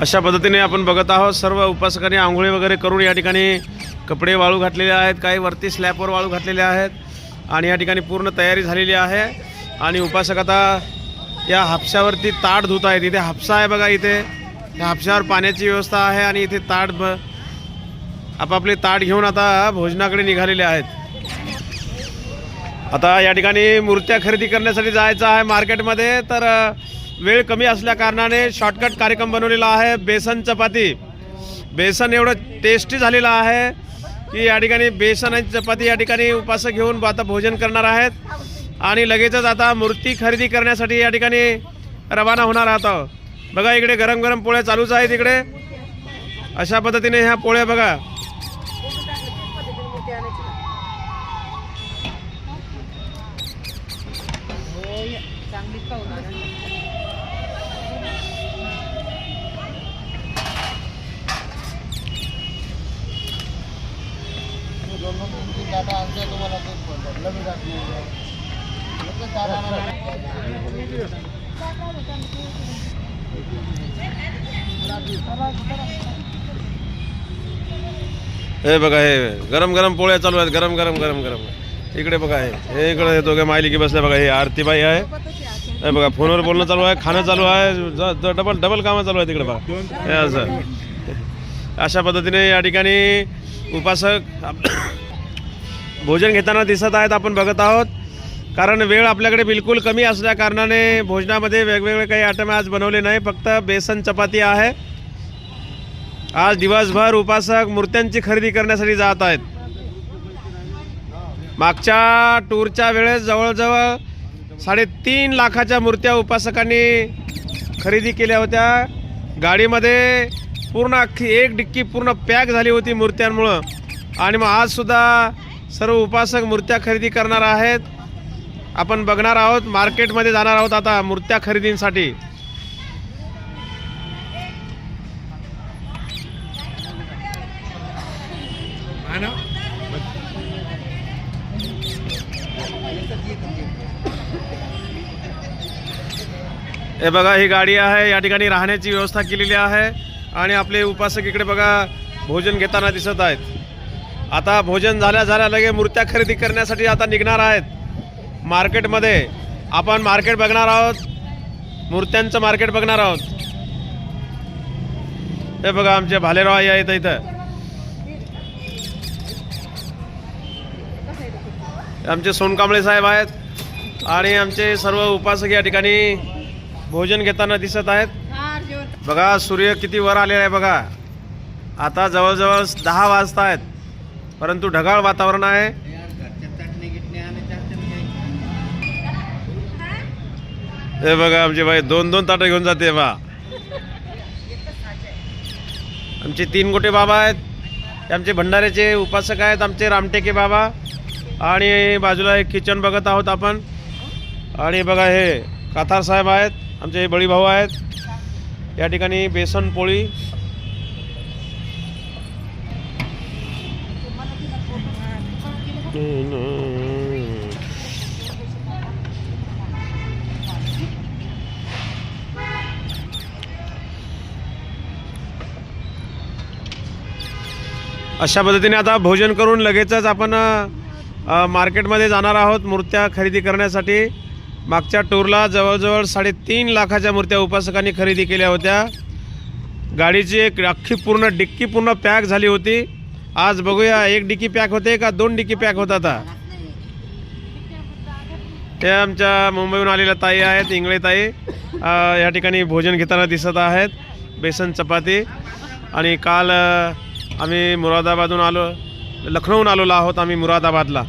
अशा पद्धतीने आपण बघत आहोत सर्व उपासकांनी आंघोळी वगैरे करून या ठिकाणी कपडे वाळू घातलेले आहेत काही वरती स्लॅपवर वाळू घातलेले आहेत आणि या ठिकाणी पूर्ण तयारी झालेली आहे. आणि उपासक आता या हापशावरती ताट धुत आहेत. इथे हापसा आहे बघा इथे. या हापशावर पाण्याची व्यवस्था आहे आणि इथे ताट ब आपापले ताट घेऊन आता भोजनाकडे निघालेले आहेत. आता या ठिकाणी मूर्त्या खरेदी करण्यासाठी जायचं आहे मार्केटमध्ये. तर वेळ कमी असल्या कारणाने शॉर्टकट कार्यक्रम बनवलेला आहे. बेसन चपाती. बेसन एवढं टेस्टी झालेलं आहे की या ठिकाणी बेसन आणि चपाती या ठिकाणी उपासक घेऊन आता भोजन करणार आहेत. आणि लगेचच आता मूर्ती खरेदी करण्यासाठी या ठिकाणी रवाना होणार आहोत. बघा इकडे गरम गरम पोळ्या चालूच आहेत इकडे. अशा पद्धतीने ह्या पोळ्या बघा. हे बघा हे गरम गरम पोळ्या चालू आहेत. गरम गरम गरम गरम. इकडे बघा हे. हे इकडे येतो मायली की बसल्या. बघा हे आरतीबाई आहे. हे बघा फोनवर बोलणं चालू आहे खाणं चालू आहे. डबल डबल कामं चालू आहेत तिकडे बघा. हे असं. अशा पद्धतीने या ठिकाणी उपासक भोजन घेताना दिसत आहेत आपण बघत आहोत. कारण वेळ आपल्याकडे बिलकुल कमी असल्या कारणाने भोजनामध्ये वेगवेगळे काही आयटम आज बनवले नाही फक्त बेसन चपाती आहे. आज दिवसभर उपासक मूर्त्यांची खरेदी करण्यासाठी जात आहेत. मागच्या टूरच्या वेळेस जवळजवळ साडेतीन लाखाच्या मूर्त्या उपासकांनी खरेदी केल्या होत्या. गाडीमध्ये पूर्ण अख्खी एक डिक्की पूर्ण पॅक झाली होती मूर्त्यांमुळं. आणि मग आजसुद्धा सर्व उपासक मूर्त्या खरेदी करणार आहेत. आपण बघणार आहोत मार्केटमध्ये जाणार आहोत आता मूर्त्या खरेदीसाठी. हे बघा ही गाडी आहे. या ठिकाणी राहण्याची व्यवस्था केलेली आहे. आणि आपले उपासक इकडे बघा भोजन घेताना दिसत आहेत. आता भोजन झाल्या झाल्या लगे मूर्त्या खरेदी करण्यासाठी आता निघणार आहेत. मार्केटमध्ये आपण मार्केट बघणार आहोत. मूर्त्यांचं मार्केट बघणार आहोत. हे बघा आमचे भालेराव आई आहेत इथं. आमचे सोनकांबळे साहेब आहेत आणि आमचे सर्व उपासक या ठिकाणी भोजन घेताना दिसत आहेत. बघा सूर्य किती वर आलेला आहे बघा. आता जवळजवळ दहा वाजता आहेत परंतु ढगाळ वातावरण आहे. हे बघा आमचे बाई दोन दोन ताटं घेऊन जाते बा. आमचे तीन गोटे बाबा आहेत. आमचे भंडाऱ्याचे उपासक आहेत आमचे रामटेके बाबा. आणि बाजूला एक किचन बघत आहोत आपण. आणि बघा हे काथार साहेब आहेत आमचे बळीभाऊ आहेत. या ठिकाणी बेसन पोळी अशा पद्धतीने आता भोजन करून लगेचच आपण मार्केटमध्ये जाणार आहोत मूर्त्या खरेदी करण्यासाठी. मागच्या टूरला जवळजवळ साडेतीन लाखाच्या मूर्त्या उपासकांनी खरेदी केल्या होत्या. गाडीची एक अख्खी पूर्ण डिक्की पूर्ण पॅक झाली होती. आज बघूया एक डिक्की पॅक होते का दोन डिक्की पॅक होता आता? ते आमच्या मुंबईहून आलेल्या ताई आहेत इंगळे ताई. या ठिकाणी भोजन घेताना दिसत आहेत. बेसन चपाती. आणि काल आम्ही मुरादाबादहून आलो लखनौहून आलेलो आहोत आम्ही मुरादाबादला.